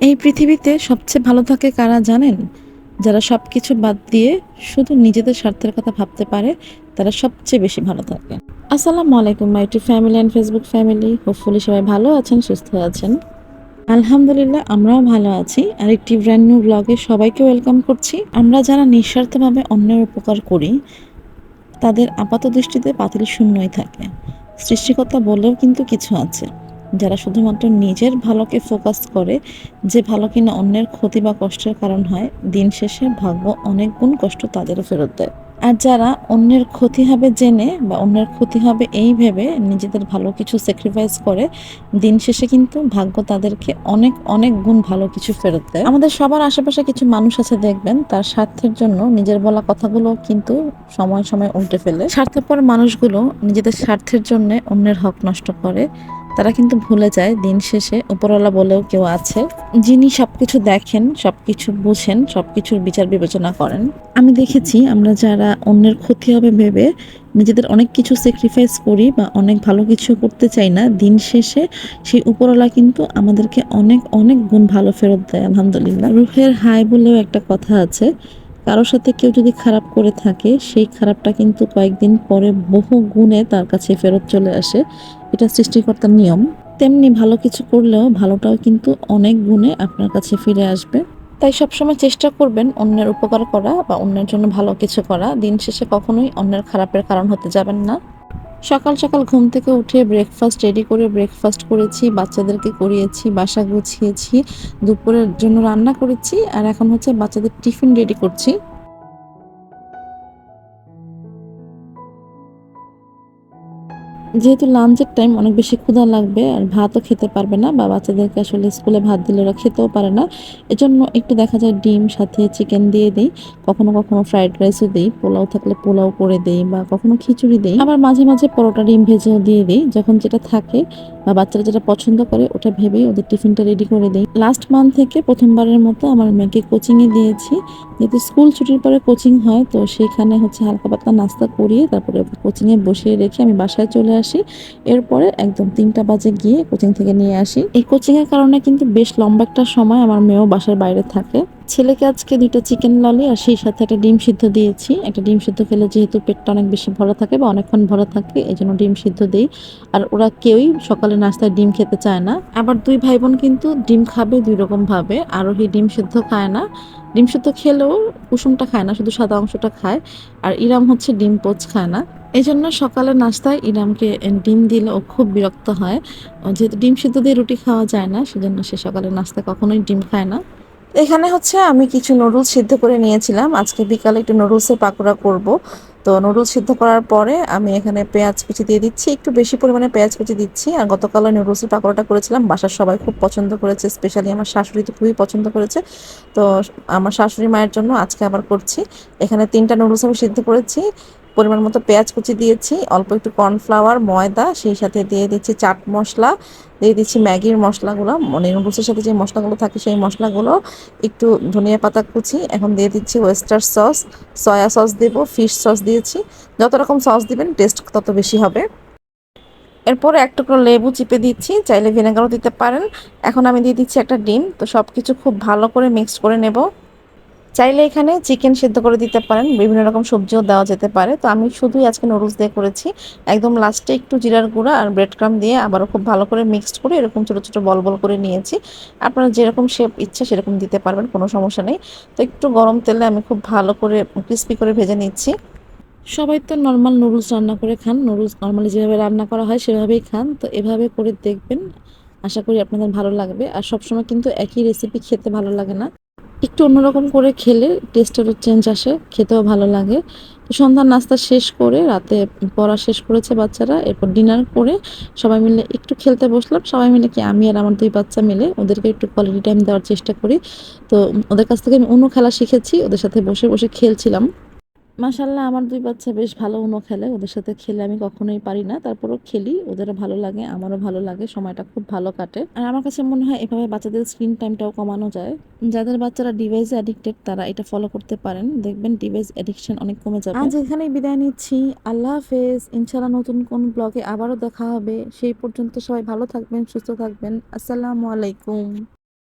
এই পৃথিবীতে সবচেয়ে ভালো থাকে কারা জানেন? যারা সব কিছু বাদ দিয়ে শুধু নিজেদের স্বার্থের কথা ভাবতে পারে, তারা সবচেয়ে বেশি ভালো থাকে। আসসালামু আলাইকুম my to family and Facebook family hopefully সবাই ভালো আছেন, সুস্থ আছেন। আলহামদুলিল্লাহ, আমরাও ভালো আছি। আর একটি ব্র্যান্ড নিউ ব্লগে সবাইকে ওয়েলকাম করছি। আমরা যারা নিঃস্বার্থভাবে অন্যের উপকার করি, তাদের আপাত দৃষ্টিতে পাতিল শূন্যই থাকে। সৃষ্টিকর্তা বলেও কিন্তু কিছু আছে। যারা শুধুমাত্র নিজের ভালোকে ফোকাস করে যে ভালো কিনা অন্যের ক্ষতি বা কষ্টের কারণ হয়, দিন শেষে ভাগ্য অনেক গুণ কষ্ট তাদেরও ফেরত দেয়। আর যারা অন্যের ক্ষতি হবে জেনে বা অন্যের ক্ষতি হবে এই ভেবে নিজেদের ভালো কিছু স্যাক্রিফাইস করে, দিন শেষে কিন্তু ভাগ্য তাদেরকে অনেক অনেক গুণ ভালো কিছু ফেরত দেয়। আমাদের সবার আশেপাশে কিছু মানুষ আছে দেখবেন, তার স্বার্থের জন্য নিজের বলা কথাগুলো কিন্তু সময় সময় উল্টে ফেলে। স্বার্থপর মানুষগুলো নিজেদের স্বার্থের জন্য অন্যের হক নষ্ট করে তারা কিন্তু ভুলে যায় দিন শেষে, উপরওয়ালা বলেও কেউ আছে। যিনি সবকিছু দেখেন, সবকিছু বুঝেন, সবকিছুর বিচার বিবেচনা করেন। আমি দেখেছি আমরা যারা অন্যের ক্ষতি হবে ভেবে নিজেদের অনেক কিছু স্যাক্রিফাইস করি বা অনেক ভালো কিছু করতে চাই না, দিন শেষে সেই উপরওয়ালা কিন্তু আমাদেরকে অনেক অনেক গুণ ভালো ফেরত দেয়, আলহামদুলিল্লাহ। রুহের হাই বলেও একটা কথা আছে কারোর সাথে কেউ যদি খারাপ করে থাকে, সেই খারাপটা কিন্তু কয়েকদিন পরে বহু গুণে তার কাছে ফেরত চলে আসে। এটা সৃষ্টিকর্তার নিয়ম। তেমনি ভালো কিছু করলেও ভালোটাও কিন্তু অনেক গুণে আপনার কাছে ফিরে আসবে। তাই সবসময় চেষ্টা করবেন অন্যের উপকার করা বা অন্যের জন্য ভালো কিছু করা। দিন শেষে কখনোই অন্যের খারাপের কারণ হতে যাবেন না। সকাল সকাল ঘুম থেকে উঠে ব্রেকফাস্ট রেডি করে ব্রেকফাস্ট করেছি, বাচ্চাদেরকে করিয়েছি, বাসা গুছিয়েছি, দুপুরের জন্য রান্না করেছি, আর এখন হচ্ছে বাচ্চাদের টিফিন রেডি করছি। যেহেতু লাঞ্চের টাইম অনেক বেশি ক্ষুধা লাগবে আর ভাতও খেতে পারবে না, বা বাচ্চাদেরকে আসলে স্কুলে ভাত দিলে ওরা খেতেও পারে না, এজন্য একটু দেখা যায় ডিম, সাথে চিকেন দিয়ে দিই, কখনো কখনো ফ্রাইড রাইসও দিই, পোলাও থাকলে পোলাও করে দিই বা কখনো খিচুড়ি দিই। আবার মাঝে মাঝে পরোটা, ডিম ভেজেও দিয়ে দিই, যখন যেটা থাকে বা বাচ্চারা যেটা পছন্দ করে ওটা ভেবেই ওদের টিফিনটা রেডি করে দিই। লাস্ট মান্থ থেকে প্রথমবারের মতো আমার মেয়েকে কোচিংয়ে দিয়েছি, যেহেতু স্কুল ছুটির পরে কোচিং হয়, তো সেখানে হচ্ছে হালকা পাতলা নাস্তা করিয়ে তারপরে কোচিংয়ে বসিয়ে রেখে আমি বাসায় চলে আসি। এরপরে একদম তিনটা বাজে গিয়ে কোচিং থেকে নিয়ে আসি। এই কোচিংয়ের কারণে কিন্তু বেশ লম্বা একটা সময় আমার মেয়েও বাসার বাইরে থাকে। ছেলেকে আজকে দুইটা চিকেন ললি আর সেই সাথে একটা ডিম সিদ্ধ দিয়েছি। একটা ডিম সিদ্ধ খেলে যেহেতু পেটটা অনেক বেশি ভরা থাকে বা অনেকক্ষণ ভরা থাকে, এই জন্য ডিম সিদ্ধ দিই। আর ওরা কেউই সকালে নাস্তায় ডিম খেতে চায় না। আবার দুই ভাই বোন কিন্তু ডিম খাবে দুই রকম ভাবে। আরোহী ডিম সিদ্ধ খায় না। ডিম সিদ্ধ খেলেও কুসুমটা খায় না, শুধু সাদা অংশটা খায়। আর ইরাম হচ্ছে ডিম পোচ খায় না। এই জন্য সকালে নাস্তায় ইরামকে ডিম দিলে ও খুব বিরক্ত হয়। যেহেতু ডিম সিদ্ধ দিয়ে রুটি খাওয়া যায় না, সেজন্য সে সকালে নাস্তা কখনোই ডিম খায় না। এখানে হচ্ছে আমি কিছু নুডলস সিদ্ধ করে নিয়েছিলাম। আজকে বিকালে একটু নুডলসের পাকোড়া করব। তো নুডলস সিদ্ধ করার পরে আমি এখানে পেঁয়াজ কুচি দিয়ে দিচ্ছি। একটু বেশি পরিমাণে পেঁয়াজ কুচি দিচ্ছি। আর গতকাল নুডলসের পাকোড়াটা করেছিলাম। বাসার সবাই খুব পছন্দ করেছে। স্পেশালি আমার শাশুড়ি তো খুবই পছন্দ করেছে। তো আমার শাশুড়ি মায়ের জন্য আজকে আবার করছি। এখানে তিনটা নুডলস আমি সিদ্ধ করেছি। পরিমাণ মতো পেঁয়াজ কুচি দিয়েছি, অল্প একটু কর্নফ্লাওয়ার, ময়দা, সেই সাথে দিয়ে দিচ্ছি চাট মশলা, দিয়ে দিচ্ছি ম্যাগির মশলাগুলো মানে নুডলসের সাথে যে মশলাগুলো থাকে সেই মশলাগুলো, একটু ধনিয়া পাতা কুচি, এখন দিয়ে দিচ্ছি ওয়েস্টার সস সয়া সস দেবো ফিশ সস দিয়েছি, যত রকম সস দিবেন টেস্ট তত বেশি হবে। এরপরে এক টুকরো লেবু চিপে দিচ্ছি, চাইলে ভিনেগারও দিতে পারেন। এখন আমি দিয়ে দিচ্ছি একটা ডিম, তো সব কিছু খুব ভালো করে মিক্সড করে নেব। চাইলে এখানে চিকেন সেদ্ধ করে দিতে পারেন, বিভিন্ন রকম সবজিও দেওয়া যেতে পারে। তো আমি শুধুই আজকে নুডলস দিয়ে করেছি। একদম লাস্টে একটু জিরার গুঁড়া আর ব্রেড ক্রাম দিয়ে আবারও খুব ভালো করে মিক্সড করে এরকম ছোটো ছোটো বল বল করে নিয়েছি। আপনারা যেরকম শেপ ইচ্ছা সেরকম দিতে পারবেন, কোনো সমস্যা নেই। তো একটু গরম তেলে আমি খুব ভালো করে ক্রিস্পি করে ভেজে নিচ্ছি। সবাই তো নর্মাল নুডলস রান্না করে খান। নুডলস নর্মালি যেভাবে রান্না করা হয় সেভাবেই খান। তো এভাবে করে দেখবেন। আশা করি আপনাদের ভালো লাগবে। আর সবসময় কিন্তু একই রেসিপি খেতে ভালো লাগে না। একটু অন্যরকম করে খেলে টেস্টেরও চেঞ্জ আসে, খেতেও ভালো লাগে। তো সন্ধ্যার নাস্তা শেষ করে, রাতে পড়া শেষ করেছে বাচ্চারা, এরপর ডিনার করে সবাই মিলে একটু খেলতে বসলাম। সবাই মিলে কি আমি আর আমার দুই বাচ্চা মিলে ওদেরকে একটু কোয়ালিটি টাইম দেওয়ার চেষ্টা করি। তো ওদের কাছ থেকে আমি অন্য খেলা শিখেছি, ওদের সাথে বসে বসে খেলছিলাম। মাশাল্লাহ আমার দুই বাচ্চা বেশ ভালো উনো খেলে। ওদের সাথে খেলে আমি কখনোই পারি না। তারপরও খেলি, ওদেরও ভালো লাগে, আমারও ভালো লাগে, সময়টা খুব ভালো কাটে। আর আমার কাছে মনে হয় এভাবে বাচ্চাদের স্ক্রিন টাইমটাও কমানো যায়। যাদের বাচ্চারা ডিভাইসে অ্যাডিক্টেড তারা এটা ফলো করতে পারেন। দেখবেন ডিভাইস অ্যাডিকশন অনেক কমে যাবে। আজ এখানেই বিদায় নিচ্ছি। আল্লাহ হাফেজ। ইনশাল্লাহ নতুন কোন ব্লগে আবারও দেখা হবে। সেই পর্যন্ত সবাই ভালো থাকবেন, সুস্থ থাকবেন। আসসালামু আলাইকুম।